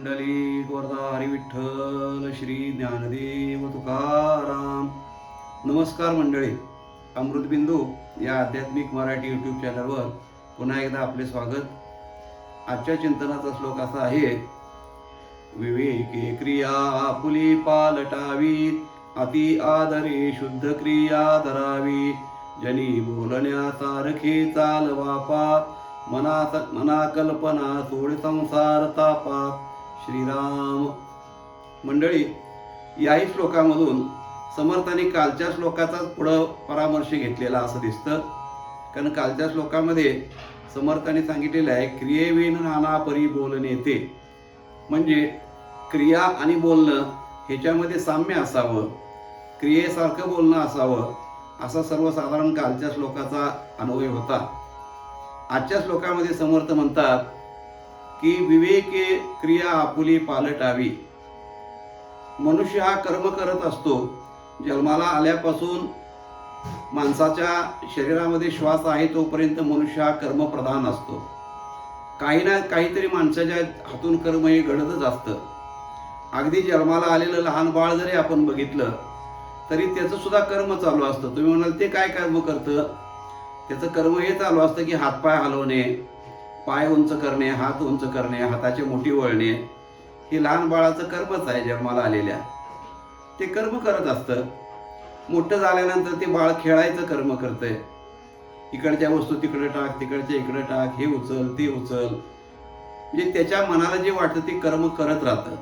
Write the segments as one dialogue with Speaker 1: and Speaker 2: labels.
Speaker 1: मंडली गोरदा हरी विठ्ठल श्री ज्ञानदेव तुकाराम. नमस्कार मंडळी. अमृतबिंदू या आध्यात्मिक मराठी यूट्यूब चॅनलवर पुन्हा एकदा आपले स्वागत. आजच्या चिंतनाचा श्लोक असा आहे विवेके क्रिया आपुली पालटावी अति आदरे शुद्ध क्रिया धरावी जनी बोलण्यासारखे चाल वापा मना मना कल्पना सोड संसार तापा श्रीराम. मंडळी याही श्लोकामधून समर्थाने कालच्या श्लोकाचाच पुढं परामर्श घेतलेला असं दिसतं. कारण कालच्या श्लोकामध्ये समर्थाने सांगितलेलं आहे क्रियेविन नाना परी बोलणे ते म्हणजे क्रिया आणि बोलणं ह्याच्यामध्ये साम्य असावं क्रियेसारखं बोलणं असावं असा सर्वसाधारण कालच्या श्लोकाचा अन्वय होता. आजच्या श्लोकामध्ये समर्थ म्हणतात की विवेके क्रिया आपुली पालटावी. मनुष्य हा कर्म करत असतो. जन्माला आल्यापासून माणसाच्या शरीरामध्ये श्वास आहे तोपर्यंत मनुष्य हा कर्मप्रधान असतो. काही ना काहीतरी माणसाच्या हातून कर्म हे घडतच असतं. अगदी जन्माला आलेलं लहान बाळ जरी आपण बघितलं तरी त्याचं सुद्धा कर्म चालू असतं. तुम्ही म्हणाल ते काय कर्म करतं? त्याचं कर्म हे चालू असतं की हातपाय हलवणे पाय उंच करणे हात उंच करणे हाताचे मोठी वळणे हे लहान बाळाचं कर्मच आहे जन्माला आलेल्या. ते कर्म करत असतं. मोठं झाल्यानंतर ते बाळ खेळायचं कर्म करतंय. इकडच्या वस्तू तिकडे टाक तिकडच्या इकडे टाक हे उचल ते उचल. म्हणजे त्याच्या मनाला जे वाटतं ते कर्म करत राहतं.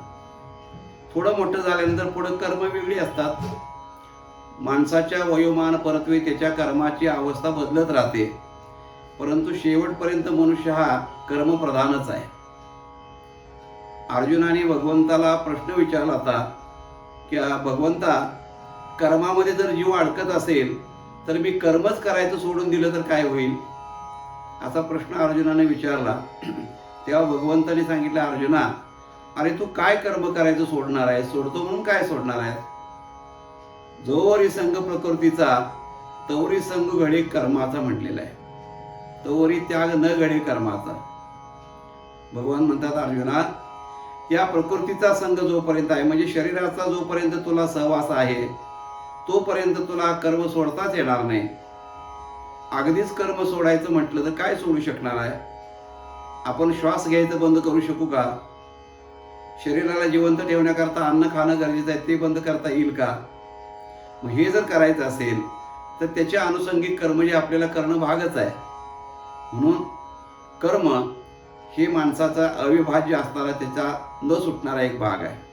Speaker 1: थोडं मोठं झाल्यानंतर पुढं कर्म वेगळी असतात. माणसाच्या वयोमान परत्वे त्याच्या कर्माची अवस्था बदलत राहते. परंतु शेवटपर्यंत मनुष्य हा कर्मप्रधानच आहे. अर्जुनाने भगवंताला प्रश्न विचारला होता की भगवंता कर्मामध्ये जर जीव अडकत असेल तर मी कर्मच करायचं सोडून दिलं तर काय होईल? असा प्रश्न अर्जुनाने विचारला. तेव्हा भगवंताने सांगितलं अर्जुना अरे तू काय कर्म करायचं सोडणार आहे सोडतो म्हणून काय सोडणार आहे जोवरी संघ प्रकृतीचा तवरी संघ घडी कर्माचा म्हटलेला आहे. तवरी त्याग न घडे कर्माचा. भगवान म्हणतात अर्जुना या प्रकृतीचा संघ जोपर्यंत आहे म्हणजे शरीराचा जोपर्यंत तुला सहवास आहे तोपर्यंत तुला कर्म सोडताच येणार नाही. अगदीच कर्म सोडायचं म्हटलं तर काय सोडू शकणार आहे? आपण श्वास घ्यायचं बंद करू शकू का? शरीराला जिवंत ठेवण्याकरता अन्न खाणं गरजेचं आहे ते बंद करता येईल का? मग हे जर करायचं असेल तर त्याच्या अनुषंगिक कर्म जे आपल्याला करणं भागच आहे. म्हणून कर्म हे माणसाचा अविभाज्य असणारा त्याचा न सुटणारा एक भाग आहे.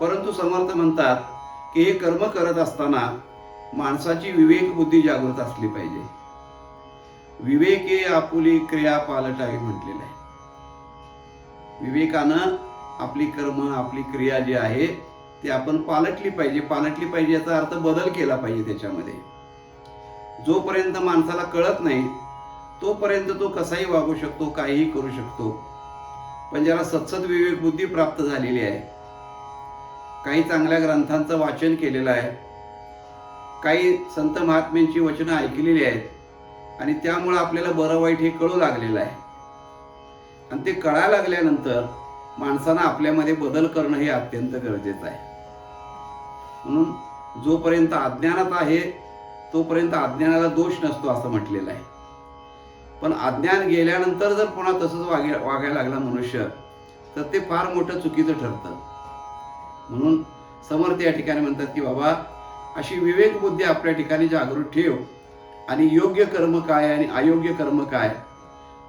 Speaker 1: परंतु समर्थ म्हणतात की हे कर्म करत असताना माणसाची विवेक बुद्धी जागृत असली पाहिजे. विवेके आपुली क्रिया पालटावी म्हटलेलं आहे. विवेकानं आपली कर्म आपली क्रिया जी आहे ती आपण पालटली पाहिजे. पालटली पाहिजे याचा अर्थ बदल केला पाहिजे त्याच्यामध्ये. जोपर्यंत माणसाला कळत नाही तोपर्यंत तो कसाही वागू शकतो काहीही करू शकतो. पण ज्याला सत्सद विवेक बुद्धी प्राप्त झालेली आहे काही चांगल्या ग्रंथांचं वाचन केलेलं आहे काही संत महात्म्यांची वचनं ऐकलेली आहेत आणि त्यामुळं आपल्याला बरं वाईट हे कळू लागलेलं आहे. आणि ते कळायला लागल्यानंतर माणसानं आपल्यामध्ये बदल करणं हे अत्यंत गरजेचं आहे. म्हणून जोपर्यंत अज्ञानात आहे तोपर्यंत अज्ञानाला दोष नसतो असं म्हटलेलं आहे. पण अज्ञान गेल्यानंतर जर पुन्हा तसंच वागे वागायला लागला मनुष्य तर ते फार मोठं चुकीचं ठरतं. म्हणून समर्थ या ठिकाणी म्हणतात की बाबा अशी विवेक बुद्धी आपल्या ठिकाणी जागृत ठेव आणि योग्य कर्म काय आणि अयोग्य कर्म काय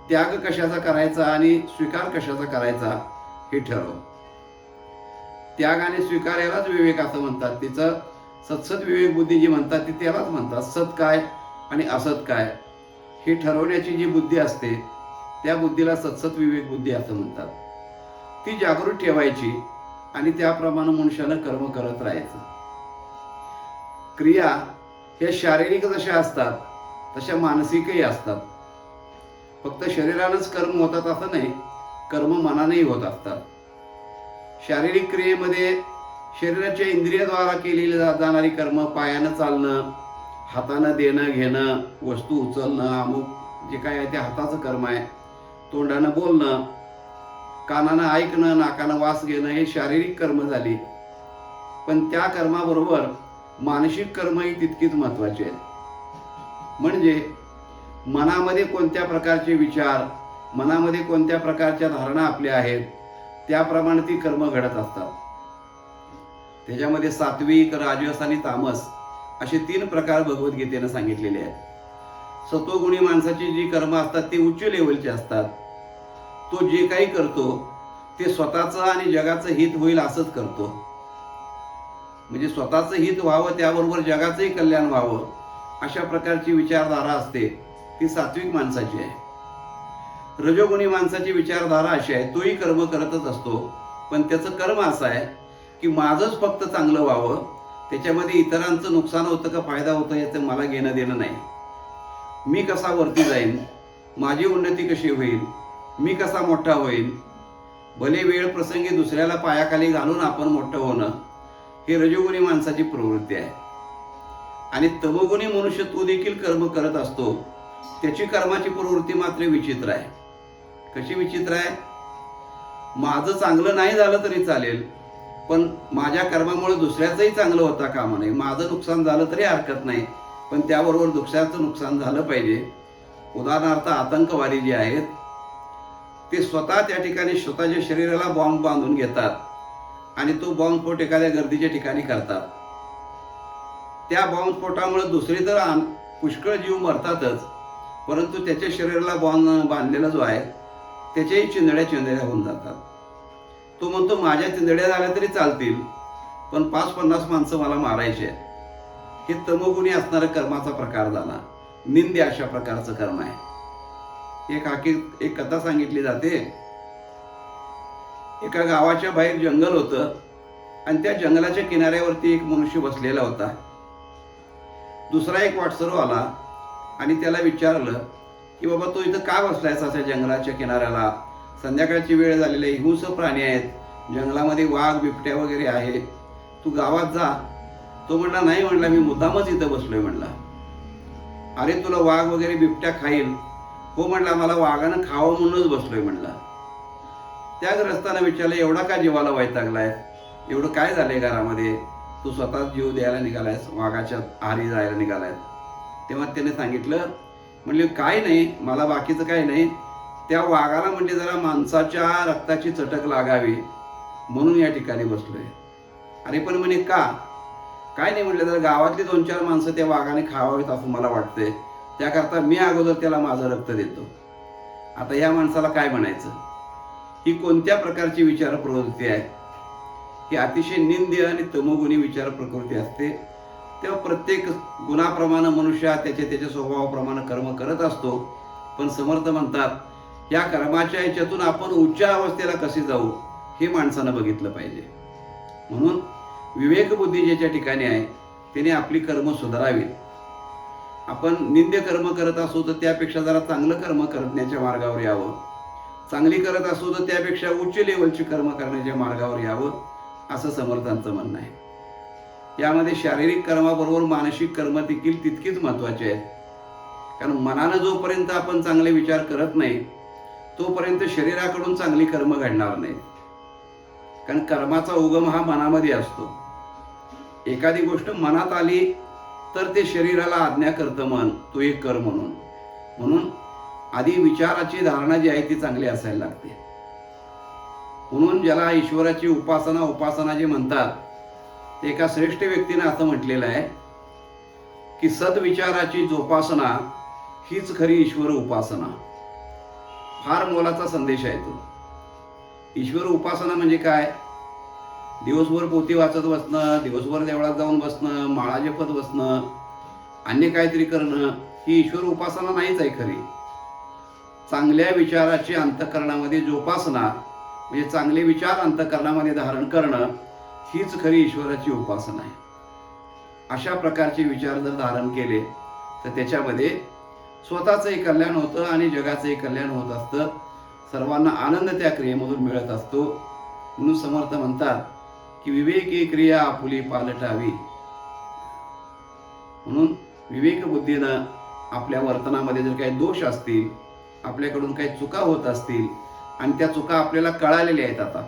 Speaker 1: त्याग कशाचा करायचा आणि स्वीकार कशाचा करायचा हे ठरव. त्याग आणि स्वीकार यालाच विवेक असं म्हणतात. तिचं सत्सद विवेक बुद्धी जी म्हणतात ती त्यालाच म्हणतात. सत काय आणि असत काय? हे ठरवण्याची जी बुद्धी असते त्या बुद्धीला सतसत विवेक बुद्धी असं म्हणतात. ती जागृत ठेवायची आणि त्याप्रमाणे मनुष्यानं कर्म करत राहायचं. क्रिया ह्या शारीरिक जशा असतात तशा मानसिकही असतात. फक्त शरीरानंच कर्म होतात असं नाही कर्म मनानेही होत असतात. शारीरिक क्रियेमध्ये शरीराच्या इंद्रियाद्वारा केलेली जाणारी कर्म पायानं चालणं हातानं देणं घेणं वस्तू उचलणं अमुक जे काय आहे ते हाताचं कर्म आहे. तोंडानं बोलणं कानानं ऐकणं नाकानं वास घेणं हे शारीरिक कर्म झाली. पण त्या कर्माबरोबर मानसिक कर्मही तितकीच महत्त्वाची आहेत. म्हणजे मनामध्ये कोणत्या प्रकारचे विचार मनामध्ये कोणत्या प्रकारच्या धारणा आपल्या आहेत त्याप्रमाणे ती कर्म घडत असतात. त्याच्यामध्ये सात्विक राजस आणि तामस असे तीन प्रकार भगवद्गीतेनं सांगितलेले आहेत. सत्वगुणी माणसाची जी कर्म असतात ते उच्च लेवलचे असतात. तो जे काही करतो ते स्वतःचं आणि जगाचं हित होईल असंच करतो. म्हणजे स्वतःचं हित व्हावं त्याबरोबर जगाचंही कल्याण व्हावं अशा प्रकारची विचारधारा असते. ती सात्विक माणसाची आहे. रजोगुणी माणसाची विचारधारा अशी आहे तोही कर्म करतच असतो. पण त्याचं कर्म असं आहे की माझंच फक्त चांगलं व्हावं त्याच्यामध्ये इतरांचं नुकसान होतं का फायदा होतं याचं मला घेणं देणं नाही. मी कसा वरती जाईन? माझी उन्नती कशी होईल? मी कसा मोठा होईल भले वेळ प्रसंगी दुसऱ्याला पायाखाली घालून आपण मोठं होणं हे रजोगुणी माणसाची प्रवृत्ती आहे. आणि तमोगुणी मनुष्य तो देखील कर्म करत असतो त्याची कर्माची प्रवृत्ती मात्र विचित्र आहे. कशी विचित्र आहे? माझं चांगलं नाही झालं तरी चालेल पण माझ्या कर्मामुळे दुसऱ्याचंही चांगलं होता कामा नये. माझं नुकसान झालं तरी हरकत नाही. पण त्याबरोबर दुसऱ्याचं नुकसान झालं पाहिजे. उदाहरणार्थ आतंकवादी जे आहेत ते स्वतः त्या ठिकाणी स्वतःच्या शरीराला बॉम्ब बांधून घेतात आणि तो बॉम्बस्फोट एखाद्या गर्दीच्या ठिकाणी करतात. त्या बॉम्बस्फोटामुळे दुसरे तर पुष्कळ जीव मरतातच परंतु त्याच्या शरीराला बॉम्ब बांधलेला जो आहे त्याच्याही चिंदड्या चिंदड्या होऊन जातात. तो म्हणतो माझ्या चिंदड्या झाल्या तरी चालतील पण पाच पन्नास माणसं मला मारायचे आहेत. हे तमोगुणी असणारा कर्माचा प्रकार झाला. निंदे अशा प्रकारचं कर्म आहे. एक हाकी एक कथा सांगितली जाते. एका गावाच्या बाहेर जंगल होतं आणि त्या जंगलाच्या किनाऱ्यावरती एक मनुष्य बसलेला होता. दुसरा एक वाटसरू आला आणि त्याला विचारलं की बाबा तो इथं का बसलायस अशा जंगलाच्या किनाऱ्याला? संध्याकाळची वेळ झालेली आहे. हिंस प्राणी आहेत. जंगलामध्ये वाघ बिबट्या वगैरे आहे. तू गावात जा. तो म्हणला नाही म्हणला मी मुद्दामच इथं बसलोय म्हणला. अरे तुला वाघ वगैरे बिबट्या खाईल. हो म्हणला मला वाघानं खावं म्हणूनच बसलोय म्हणला. त्या ग्रस्तानं विचारलं एवढा का जीवाला वैतागलाय एवढं काय झालंय घरामध्ये? तू स्वतः जीव द्यायला निघालायस वाघाच्या आहारी जायला निघालाय तेव्हा त्याने सांगितलं म्हणले काय नाही मला बाकीचं काय नाही. त्या वाघाला म्हणजे जरा माणसाच्या रक्ताची चटक लागावी म्हणून या ठिकाणी बसलोय. अरे पण म्हणे का? काय नाही म्हटलं तर गावातली दोन चार माणसं त्या वाघाने खावावीत असं मला वाटतंय. त्याकरता मी अगोदर त्याला माझं रक्त देतो. आता या माणसाला काय म्हणायचं? ही कोणत्या प्रकारची विचार प्रवृत्ती आहे? ही अतिशय निंद्य आणि तमोगुणी विचार प्रकृती असते. तेव्हा प्रत्येक गुणाप्रमाणे मनुष्य हा त्याच्या त्याच्या स्वभावाप्रमाणे कर्म करत असतो. पण समर्थ म्हणतात या कर्माच्या याच्यातून आपण उच्च अवस्थेला कसे जाऊ हे माणसानं बघितलं पाहिजे. म्हणून विवेकबुद्धी ज्याच्या ठिकाणी आहे त्याने आपली कर्म सुधारावीत. आपण निंद्य कर्म करत असू तर त्यापेक्षा जरा चांगलं कर्म करण्याच्या मार्गावर यावं. चांगली करत असू तर त्यापेक्षा उच्च लेवलची कर्म करण्याच्या मार्गावर यावं असं समर्थांचं म्हणणं आहे. यामध्ये शारीरिक कर्माबरोबर मानसिक कर्म देखील तितकीच महत्त्वाचे आहेत. कारण मनानं जोपर्यंत आपण चांगले विचार करत नाही तोपर्यंत शरीराकडून चांगली कर्म घडणार नाही कारण कर्माचा उगम हा मनामध्ये असतो. एखादी गोष्ट मनात आली तर ते शरीराला आज्ञा करतं मन तो एक कर म्हणून. म्हणून आधी विचाराची धारणा जी आहे ती चांगली असायला लागते. म्हणून ज्याला ईश्वराची उपासना उपासना जे म्हणतात ते एका श्रेष्ठ व्यक्तीने असं म्हटलेलं आहे की सद्विचाराची जोपासना हीच खरी ईश्वर उपासना. फार मोलाचा संदेश आहे तो. ईश्वर उपासना म्हणजे काय? दिवसभर पोती वाचत बसणं दिवसभर देवळात जाऊन बसणं माळा जपत बसणं अन्य काहीतरी करणं ही ईश्वर उपासना नाहीच आहे खरी. चांगल्या विचाराची अंतकरणामध्ये जोपासना म्हणजे चांगले विचार अंतकरणामध्ये धारण करणं हीच खरी ईश्वराची उपासना आहे. अशा प्रकारचे विचार जर धारण केले तर त्याच्यामध्ये स्वतःचंही कल्याण होतं आणि जगाचंही कल्याण होत असतं. सर्वांना आनंद त्या क्रियेमधून मिळत असतो. म्हणून समर्थ म्हणतात की विवेकी क्रिया आपुली पालटावी. म्हणून विवेक बुद्धीनं आपल्या वर्तनामध्ये जर काही दोष असतील आपल्याकडून काही चुका होत असतील आणि त्या चुका आपल्याला कळालेल्या आहेत आता.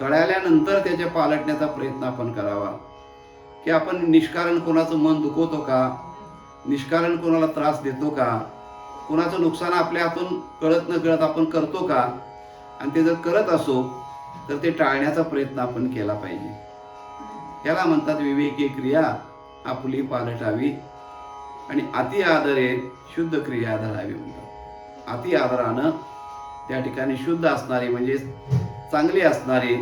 Speaker 1: कळाल्यानंतर त्याच्या पालटण्याचा प्रयत्न आपण करावा. की आपण निष्कारण कोणाचं मन दुखवतो का? निष्कारण कोणाला त्रास देतो का? कोणाचं नुकसान आपल्या हातून कळत न कळत आपण करतो का? आणि ते जर करत असो तर ते टाळण्याचा प्रयत्न आपण केला पाहिजे. याला म्हणतात विवेकी क्रिया आपली पालटावी आणि अति आदरे शुद्ध क्रिया धरावी म्हणतात. अति आदरानं त्या ठिकाणी शुद्ध असणारी म्हणजे चांगली असणारी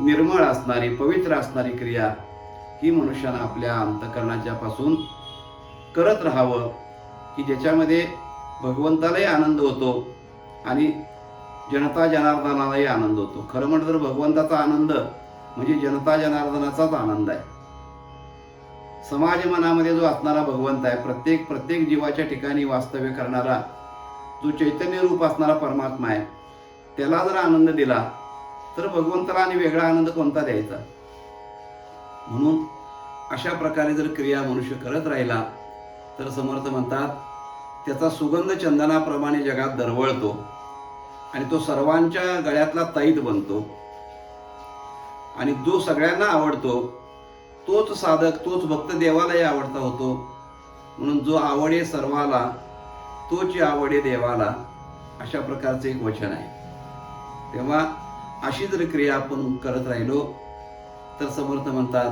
Speaker 1: निर्मळ असणारी पवित्र असणारी क्रिया ही मनुष्यानं आपल्या अंतकरणाच्यापासून पासून करत राहावं की ज्याच्यामध्ये भगवंतालाही आनंद होतो आणि जनता जनार्दनालाही आनंद होतो. खरं म्हटलं तर भगवंताचा आनंद म्हणजे जनता जनार्दनाचाच आनंद आहे. समाज मनामध्ये जो असणारा भगवंत आहे प्रत्येक प्रत्येक जीवाच्या ठिकाणी वास्तव्य करणारा जो चैतन्य रूप असणारा परमात्मा आहे त्याला जर आनंद दिला तर भगवंताला आणि वेगळा आनंद कोणता द्यायचा? म्हणून अशा प्रकारे जर क्रिया मनुष्य करत राहिला तर समर्थ म्हणतात त्याचा सुगंध चंदनाप्रमाणे जगात दरवळतो आणि तो सर्वांच्या गळ्यातला तैत बनतो. आणि जो सगळ्यांना आवडतो तोच साधक तोच भक्त देवालाही आवडता होतो. म्हणून जो आवडे सर्वाला तोच आवडे देवाला अशा प्रकारचे एक वचन आहे. तेव्हा अशी जर क्रिया आपण करत राहिलो तर समर्थ म्हणतात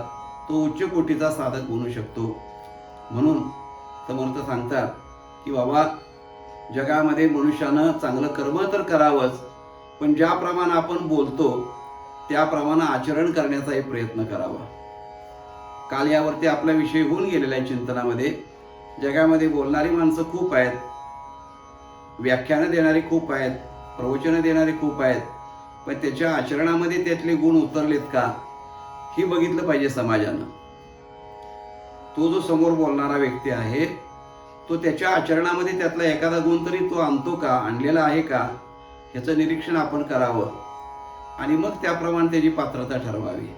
Speaker 1: तो उच्च कोटीचा साधक बनू शकतो. म्हणून समर्थ सांगतात की बाबा जगामध्ये मनुष्यानं चांगलं कर्म तर करावंच पण ज्याप्रमाणे आपण बोलतो त्याप्रमाणे आचरण करण्याचाही प्रयत्न करावा. काल यावरती आपला विषय होऊन गेलेला आहे चिंतनामध्ये. जगामध्ये बोलणारी माणसं खूप आहेत व्याख्यानं देणारी खूप आहेत प्रवचनं देणारे खूप आहेत पण त्याच्या आचरणामध्ये त्यातले गुण उतरलेत का हे बघितलं पाहिजे समाजानं. तो जो समोर बोलणारा व्यक्ती आहे तो त्याच्या आचरणामध्ये त्यातला एखादा गुण तरी तो आणतो का? आणलेला आहे का? ह्याचं निरीक्षण आपण करावं. आणि मग त्याप्रमाणे त्याची पात्रता ठरवावी.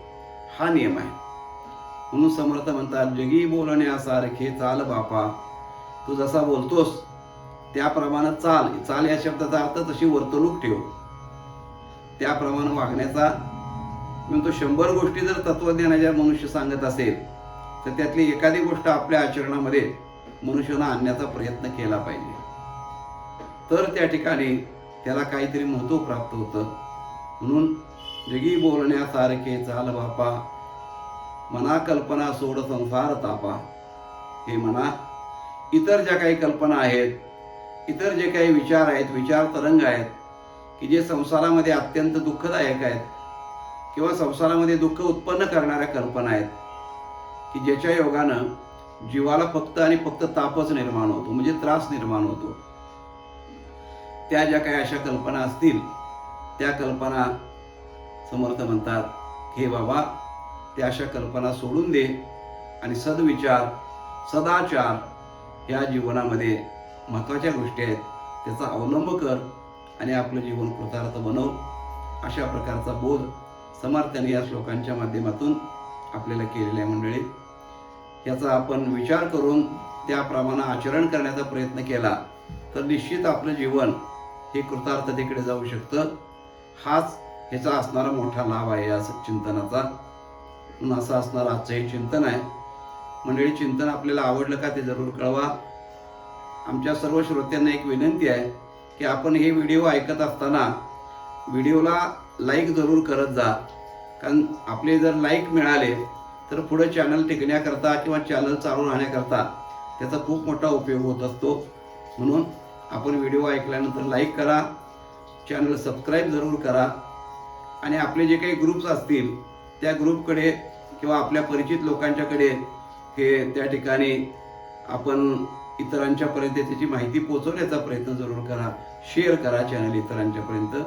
Speaker 1: हा नियम आहे. म्हणून समर्थ म्हणतात जगी बोलण्यासारखे चाल बापा. तू जसा बोलतोस त्याप्रमाणे चाल. चाल या शब्दाचा अर्थ तशी वर्तणूक ठेव. त्याप्रमाणे वागण्याचा म्हणतो शंभर गोष्टी जर तत्वज्ञानाच्या मनुष्य सांगत असेल तर त्यातली एखादी गोष्ट आपल्या आचरणामध्ये मनुष्यानं आणण्याचा प्रयत्न केला पाहिजे. तर त्या ठिकाणी त्याला काहीतरी महत्त्व प्राप्त होतं. म्हणून जगी बोलण्यासारखे चाल बापा मना कल्पना सोड संसार तापा. हे म्हणा इतर ज्या काही कल्पना आहेत इतर जे काही विचार आहेत विचार तरंग आहेत की जे संसारामध्ये अत्यंत दुःखदायक आहेत किंवा संसारामध्ये दुःख उत्पन्न करणाऱ्या कल्पना आहेत की ज्याच्या योगानं जीवाला फक्त आणि फक्त तापच निर्माण होतो म्हणजे त्रास निर्माण होतो. त्या ज्या काही अशा कल्पना असतील त्या कल्पना समर्थ म्हणतात हे बाबा त्या अशा कल्पना सोडून दे आणि सद्विचार सदाचार या जीवनामध्ये महत्त्वाच्या गोष्टी आहेत त्याचा अवलंब कर आणि आपलं जीवन कृतार्थ बनव. अशा प्रकारचा बोध समर्थाने या श्लोकांच्या माध्यमातून आपल्याला केलेल्या आहे मंडळी. याचा आपण विचार करून त्याप्रमाणे आचरण करण्याचा प्रयत्न केला तर निश्चित आपलं जीवन हे कृतार्थतेकडे जाऊ शकतं. हाच ह्याचा असणारा मोठा लाभ आहे या चिंतनाचा. म्हणून असं असणारं आजचं हे चिंतन आहे. मंडळी चिंतन आपल्याला आवडलं का ते जरूर कळवा. आमच्या सर्व श्रोत्यांना एक विनंती आहे की आपण हे व्हिडिओ ऐकत असताना व्हिडिओला लाईक जरूर करत जा. कारण आपले जर लाईक मिळाले तर पुढे चॅनल टिकण्याकरता किंवा चॅनल चालू राहण्याकरता त्याचा खूप मोठा उपयोग होत असतो. म्हणून आपण व्हिडिओ ऐकल्यानंतर लाईक करा चॅनल सबस्क्राईब जरूर करा. आणि आपले जे काही ग्रुप्स असतील त्या ग्रुपकडे किंवा आपल्या परिचित लोकांच्याकडे हे त्या ठिकाणी आपण इतरांच्यापर्यंत त्याची माहिती पोचवण्याचा प्रयत्न जरूर करा. शेअर करा चॅनल इतरांच्यापर्यंत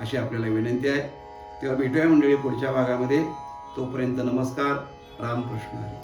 Speaker 1: अशी आपल्याला विनंती आहे. तेव्हा भेटूया मंडळी पुढच्या भागामध्ये तोपर्यंत नमस्कार रामकृष्ण हरी.